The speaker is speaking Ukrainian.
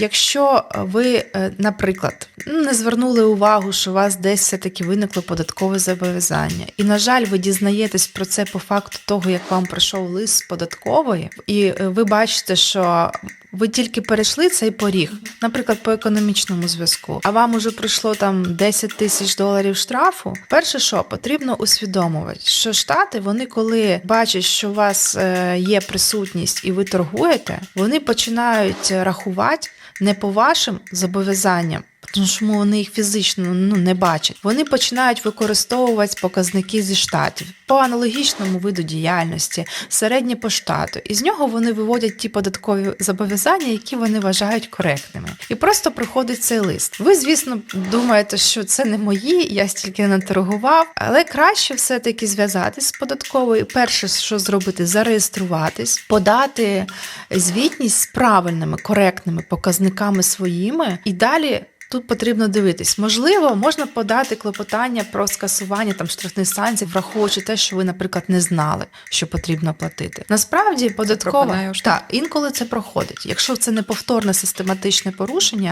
якщо ви, е, наприклад, не звернули увагу, що у вас десь все-таки виникло податкове зобов'язання, і, на жаль, ви дізнаєтесь про це по факту того, як вам прийшов лист з податкової, і е, ви бачите, що ви тільки перейшли цей поріг, наприклад, по економічному зв'язку, а вам уже прийшло там 10 тисяч доларів штрафу. Перше, що потрібно усвідомувати, що штати, вони коли бачать, що у вас е, є присутність і ви торгуєте, вони починають рахувати не по вашим зобов'язанням. Тому що вони їх фізично ну, не бачать. Вони починають використовувати показники зі штатів по аналогічному виду діяльності, середнє по штату. І з нього вони виводять ті податкові зобов'язання, які вони вважають коректними. І просто приходить цей лист. Ви, звісно, думаєте, що це не мої, я стільки не торгував, але краще все-таки зв'язатись з податковою. Перше, що зробити, зареєструватись, подати звітність з правильними, коректними показниками своїми і далі. Тут потрібно дивитись. Можливо, можна подати клопотання про скасування там штрафних санкцій, враховуючи те, що ви, наприклад, не знали, що потрібно платити. Насправді, податкова так, інколи це проходить. Якщо це не повторне систематичне порушення,